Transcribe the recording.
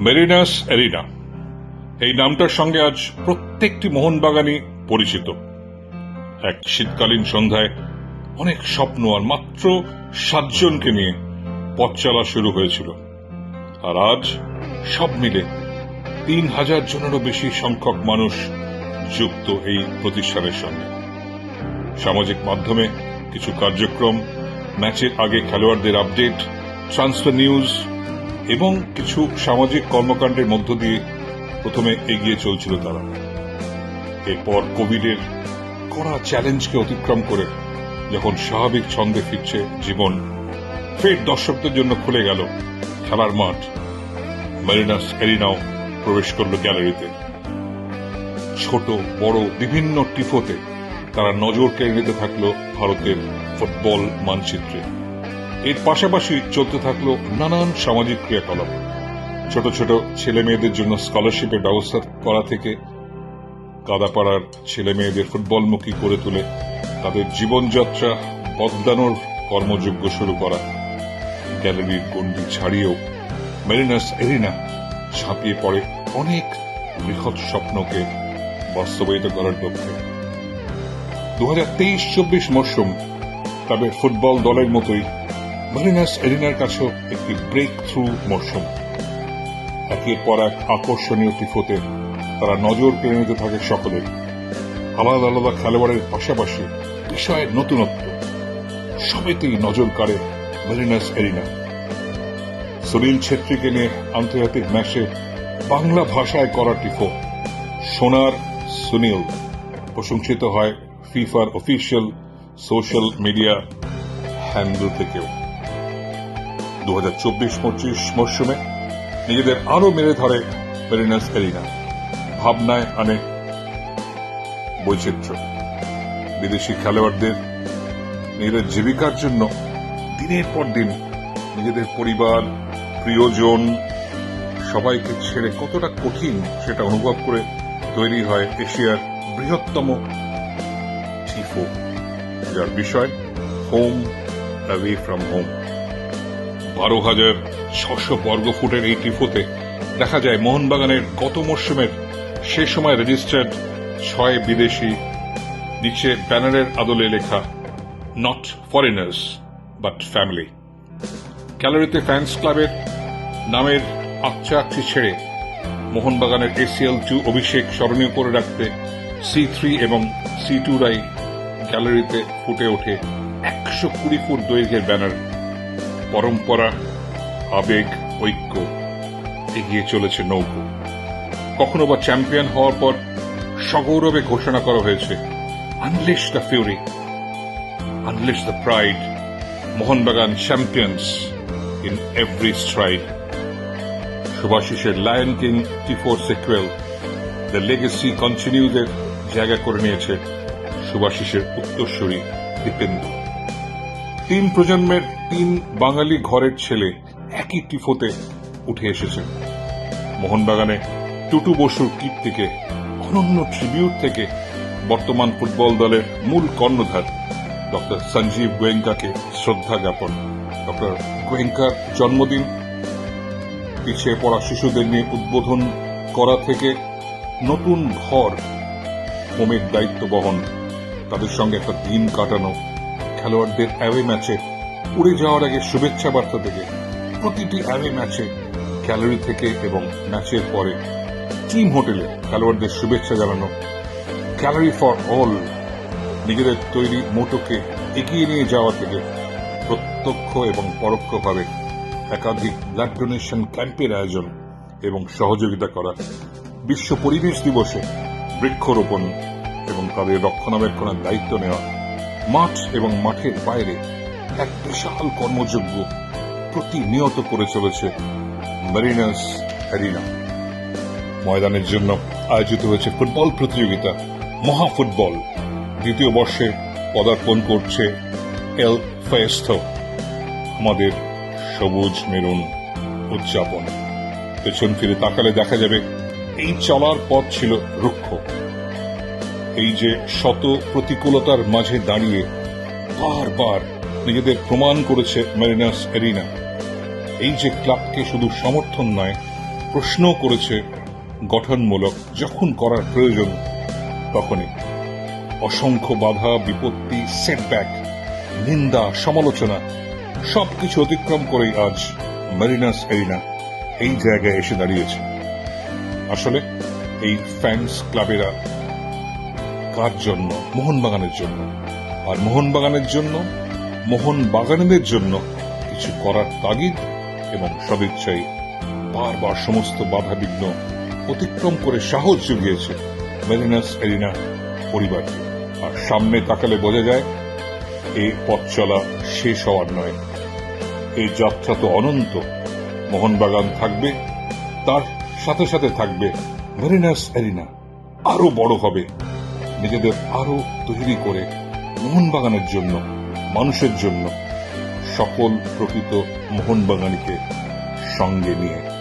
মেরিনাস arena. এই নামটার সঙ্গে আজ প্রত্যেকটি মোহনবাগানই পরিচিত। এক শীতকালীন সন্ধ্যায় অনেক স্বপ্ন আর মাত্র সাতজনকে নিয়ে পথ চলা শুরু হয়েছিল। আর আজ সব মিলে তিন হাজার জনেরও বেশি সংখ্যক মানুষ যুক্ত এই প্রতিষ্ঠানের সঙ্গে। সামাজিক মাধ্যমে কিছু কার্যক্রম, ম্যাচের আগে খেলোয়াড়দের আপডেট, ট্রান্সফার নিউজ এবং কিছু সামাজিক কর্মকাণ্ডের মধ্য দিয়ে প্রথমে এগিয়ে চলছিল তারা। এরপর কোভিডের কড়া চ্যালেঞ্জকে অতিক্রম করে যখন স্বাভাবিক ছন্দে ফিরছে জীবন, ফের দর্শকদের জন্য খুলে গেল খেলার মাঠ। মেরিনাস এরিনাও প্রবেশ করল গ্যালারিতে। ছোট, বড়, বিভিন্ন টিফোতে তারা নজর কেড়ে নিতে থাকল ভারতের ফুটবল মানচিত্রে। এর পাশাপাশি চলতে থাকল নানান সামাজিক ক্রিয়াকলাপ। ছোট ছোট ছেলে মেয়েদের জন্য স্কলারশিপের ব্যবস্থা করা থেকে কাদাপাড়ার ছেলে মেয়েদের ফুটবলমুখী করে তুলে তাদের জীবনযাত্রা বদলানোর কর্মযোগ্য শুরু করা। গ্যালারির গণ্ডি ছাড়িয়েও মেরিনাস এরিনা ঝাঁপিয়ে পড়ে অনেক বৃহৎ স্বপ্নকে বাস্তবায়িত করার লক্ষ্যে। দু হাজার তেইশ চব্বিশ মরশুম ক্লাবের ফুটবল দলের মতোই মেরিনাস এরিনার কাছেও একটি ব্রেক থ্রু মরশুম একের পর এক আকর্ষণীয় টিফোতে তারা নজর কেড়ে নিতে থাকে সকলের আলাদা আলাদা খেলোয়াড়ের পাশাপাশি বিষয়ের নতুনত্ব। সবেতেই নজর কাড়ে মেরিনাস এরিনা। সুনীল ছেত্রীকে নিয়ে আন্তর্জাতিক ম্যাচে বাংলা ভাষায় করা টিফো। সোনার সুনীল। প্রশংসিত হয় ফিফার অফিসিয়াল সোশ্যাল মিডিয়া হ্যান্ডেল থেকেও। দু হাজার চব্বিশ পঁচিশ মরশুমে নিজেদের আরও মেরে ধরে মেরিনাস এরিনা। ভাবনায় আনে বৈচিত্র্য। বিদেশি খেলোয়াড়দের নিজেদের জীবিকার জন্য দিনের পর দিন নিজেদের পরিবার, প্রিয়জন, সবাইকে ছেড়ে কতটা কঠিন সেটা অনুভব করে তৈরি হয় এশিয়ার বৃহত্তম টিফো, যার বিষয় হোম অ্যাওয়ে ফ্রম হোম বারো হাজার ছশো বর্গ ফুটের এই টিফোতে দেখা যায় মোহনবাগানের গত মরশুমের সে সময় রেজিস্টার্ড ছয় বিদেশি নিচে ব্যানারের আদলে লেখা নট ফরেনার্স বাট ফ্যামিলি গ্যালারিতে ফ্যান্স ক্লাবের নামের আকচা আকচি ছেড়ে মোহনবাগানের এসিএল টু অভিষেক স্মরণীয় করে রাখতে সি থ্রি এবং সি টু রাই গ্যালারিতে ফুটে ওঠে একশো কুড়ি ফুট দৈর্ঘ্যের ব্যানার। পরম্পরা, আবেগ, ঐক্য, এগিয়ে চলেছে নৌকো। কখনো বা চ্যাম্পিয়ন হওয়ার পর সগৌরবে ঘোষণা করা হয়েছে unleash the fury unleash the pride Mohun Bagan champions in every stride সুভাশিসের lion king T four sequel the legacy কন্টিনিউদের জায়গা করে নিয়েছে সুভাশিসের উত্তরসূরি দীপেন্দু। তিন প্রজন্মের তিন বাঙালি ঘরের ছেলে একই টিফোতে উঠে এসেছেন মোহনবাগানে টুটু বসুর কিট থেকে, অনন্য ট্রিবিউট থেকে বর্তমান ফুটবল দলের মূল কর্ণধার ডক্টর সঞ্জীব গোয়েঙ্কাকে শ্রদ্ধা জ্ঞাপন। ডক্টর গোয়েঙ্কার জন্মদিন, পিছিয়ে পড়া শিশুদের নিয়ে উদ্বোধন করা থেকে নতুন ঘর, হোমের দায়িত্ব বহন, তাদের সঙ্গে একটা দিন কাটানো খেলোয়াড়দের অ্যাওয়ে ম্যাচে উড়ে যাওয়ার আগে শুভেচ্ছা বার্তা থেকে প্রতিটি অ্যাওয়ে ম্যাচে গ্যালারি থেকে এবং ম্যাচের পরে টিম হোটেলে খেলোয়াড়দের শুভেচ্ছা জানানো গ্যালারি ফর অল নিজেদের তৈরি মোটোকে এগিয়ে নিয়ে যাওয়া থেকে প্রত্যক্ষ এবং পরোক্ষভাবে একাধিক ব্লাড ডোনেশন ক্যাম্পের আয়োজন এবং সহযোগিতা করা বিশ্ব পরিবেশ দিবসে বৃক্ষরোপণ এবং তাদের রক্ষণাবেক্ষণের দায়িত্ব নেওয়া মাঠ এবং মাঠের বাইরে এক বিশাল কর্মযোগ্য প্রতিনিয়ত করে চলেছে মেরিনাস অ্যারিনা ময়দানের জন্য আয়োজিত হয়েছে ফুটবল প্রতিযোগিতা, মহা ফুটবল। দ্বিতীয় বর্ষে পদার্পণ করছে এল ফেস্ত আমাদের সবুজ মেরুন উদযাপন। পেছন ফিরে তাকালে দেখা যাবে, এই চলার পথ ছিল রুক্ষ। এই যে শত প্রতিকূলতার মাঝে দাঁড়িয়ে বারবার নিজেদের প্রমাণ করেছে মেরিনাস এরিনা। এই যে ক্লাবকে শুধু সমর্থন নয়, প্রশ্নও করেছে গঠনমূলক যখন করার প্রয়োজন তখনই। অসংখ্য বাধা, বিপত্তি সেটব্যাক নিন্দা, সমালোচনা, সবকিছু অতিক্রম করেই আজ মেরিনাস এরিনা এই জায়গায় এসে দাঁড়িয়েছে। আসলে এই ফ্যান্স ক্লাবেরা কার জন্য? মোহনবাগানের জন্য। আর মোহনবাগানের জন্য মোহন বাগানীদের জন্য কিছু করার তাগিদ এবং সদিচ্ছাই বারবার সমস্ত বাধা বিঘ্ন অতিক্রম করে সাহস জুগিয়েছে মেরিনাস এরিনা পরিবার আর সামনে তাকালে বোঝা যায় এই পথ চলা শেষ হওয়ার নয়। এই যাত্রা তো অনন্ত। মোহনবাগান থাকবে, তার সাথে সাথে থাকবে মেরিনাস এরিনা। আরও বড় হবে। নিজেদের আরও তৈরি করে মোহনবাগানের জন্য মানুষের জন্য সকল প্রকৃত মোহনবাগানীকে সঙ্গে নিয়ে।